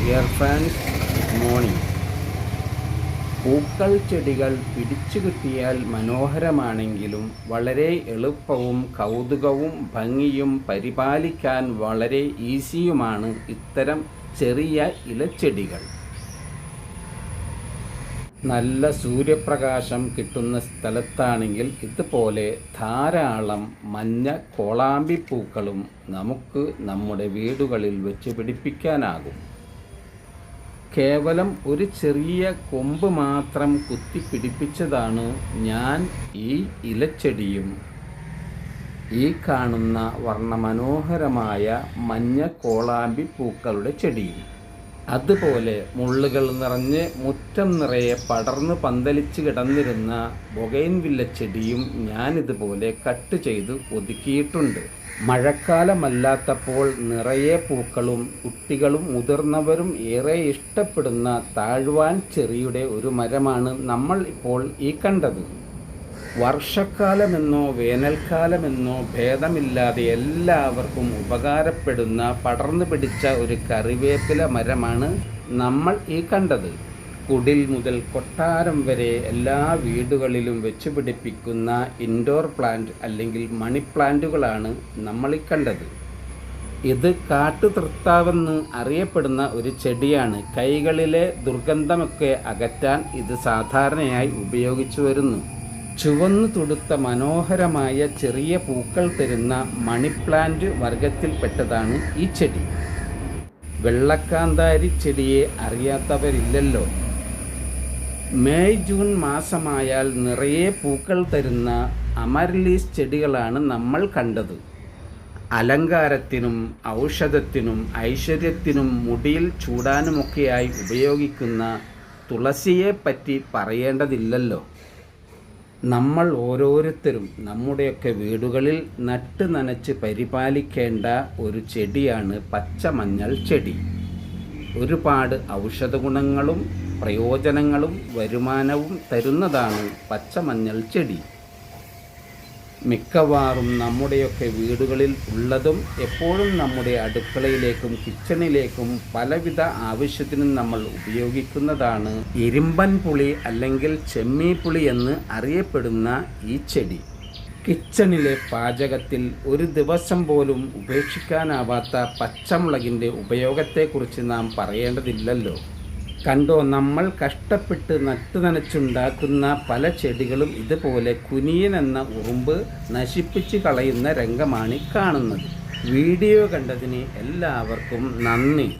Dear friends good morning പൂക്കൾ ചെടികൾ പിടിച്ചു കിട്ടിയാൽ മനോഹരമാണെങ്കിലും വളരെ എളുപ്പവും കൗതുകവും ഭംഗിയും പരിപാലിക്കാൻ വളരെ ഈസിയുമാണ് ഇത്തരം ചെറിയ ഇലച്ചെടികൾ. നല്ല സൂര്യപ്രകാശം കിട്ടുന്ന സ്ഥലത്താണെങ്കിൽ ഇതുപോലെ ധാരാളം മഞ്ഞ കോളാമ്പി പൂക്കളും നമുക്ക് നമ്മുടെ വീടുകളിൽ വെച്ച് പിടിപ്പിക്കാനാകും. കേവലം ഒരു ചെറിയ കൊമ്പ് മാത്രം കുത്തിപ്പിടിപ്പിച്ചതാണ് ഞാൻ ഈ ഇലച്ചെടിയും. ഈ കാണുന്ന വർണമനോഹരമായ മഞ്ഞ കോളാമ്പി പൂക്കളുടെ ചെടിയും അതുപോലെ മുള്ളുകൾ നിറഞ്ഞ് മുറ്റം നിറയെ പടർന്ന് പന്തലിച്ച് കിടന്നിരുന്ന ബൊഗൈൻവില്ല ചെടിയും ഞാനിതുപോലെ കട്ട് ചെയ്ത് ഒതുക്കിയിട്ടുണ്ട്. മഴക്കാലമല്ലാത്തപ്പോൾ നിറയെ പൂക്കളും കുട്ടികളും മുതിർന്നവരും ഏറെ ഇഷ്ടപ്പെടുന്ന താഴ്വാൻ ചെറിയുടെ ഒരു മരമാണ് നമ്മൾ ഇപ്പോൾ ഈ കണ്ടത്. വർഷക്കാലമെന്നോ വേനൽക്കാലമെന്നോ ഭേദമില്ലാതെ എല്ലാവർക്കും ഉപകാരപ്പെടുന്ന പടർന്നു പിടിച്ച ഒരു കറിവേപ്പില മരമാണ് നമ്മൾ ഈ കണ്ടത്. കുടിൽ മുതൽ കൊട്ടാരം വരെ എല്ലാ വീടുകളിലും വെച്ച് പിടിപ്പിക്കുന്ന ഇൻഡോർ പ്ലാന്റ് അല്ലെങ്കിൽ മണി പ്ലാന്റുകളാണ് നമ്മൾ ഈ കണ്ടത്. ഇത് കാട്ടുതൃത്താവെന്ന് അറിയപ്പെടുന്ന ഒരു ചെടിയാണ്. കൈകളിലെ ദുർഗന്ധമൊക്കെ അകറ്റാൻ ഇത് സാധാരണയായി ഉപയോഗിച്ചു വരുന്നു. ചുവന്നു തുടുത്ത മനോഹരമായ ചെറിയ പൂക്കൾ തരുന്ന മണിപ്ലാന്റ് വർഗത്തിൽപ്പെട്ടതാണ് ഈ ചെടി. വെള്ളക്കാന്താരി ചെടിയെ അറിയാത്തവരില്ലല്ലോ. മെയ് ജൂൺ മാസമായാൽ നിറയെ പൂക്കൾ തരുന്ന അമർലീസ് ചെടികളാണ് നമ്മൾ കണ്ടത്. അലങ്കാരത്തിനും ഔഷധത്തിനും ഐശ്വര്യത്തിനും മുടിയിൽ ചൂടാനുമൊക്കെയായി ഉപയോഗിക്കുന്ന തുളസിയെ പറ്റി പറയേണ്ടതില്ലല്ലോ. നമ്മൾ ഓരോരുത്തരും നമ്മുടെയൊക്കെ വീടുകളിൽ നട്ട് നനച്ച് പരിപാലിക്കേണ്ട ഒരു ചെടിയാണ് പച്ചമഞ്ഞൾ ചെടി. ഒരുപാട് ഔഷധ ഗുണങ്ങളും പ്രയോജനങ്ങളും വരുമാനവും തരുന്നതാണ് പച്ചമഞ്ഞൾ ചെടി. മിക്കവാറും നമ്മുടെയൊക്കെ വീടുകളിൽ ഉള്ളതും എപ്പോഴും നമ്മുടെ അടുക്കളയിലേക്കും കിച്ചണിലേക്കും പലവിധ ആവശ്യത്തിനും നമ്മൾ ഉപയോഗിക്കുന്നതാണ് ഇരുമ്പൻ പുളി അല്ലെങ്കിൽ ചെമ്മീ പുളി എന്ന് അറിയപ്പെടുന്ന ഈ ചെടി. കിച്ചണിലെ പാചകത്തിൽ ഒരു ദിവസം പോലും ഉപേക്ഷിക്കാനാവാത്ത പച്ചമുളകിന്റെ ഉപയോഗത്തെക്കുറിച്ച് നാം പറയേണ്ടതില്ലല്ലോ. കണ്ടോ നമ്മൾ കഷ്ടപ്പെട്ട് നട്ടു നനച്ചുണ്ടാക്കുന്ന പല ചെടികളും ഇതുപോലെ കുനിയൻ എന്ന ഉറുമ്പ് നശിപ്പിച്ച് കളയുന്ന രംഗമാണ് കാണുന്നത്. വീഡിയോ കണ്ടതിന് എല്ലാവർക്കും നന്ദി.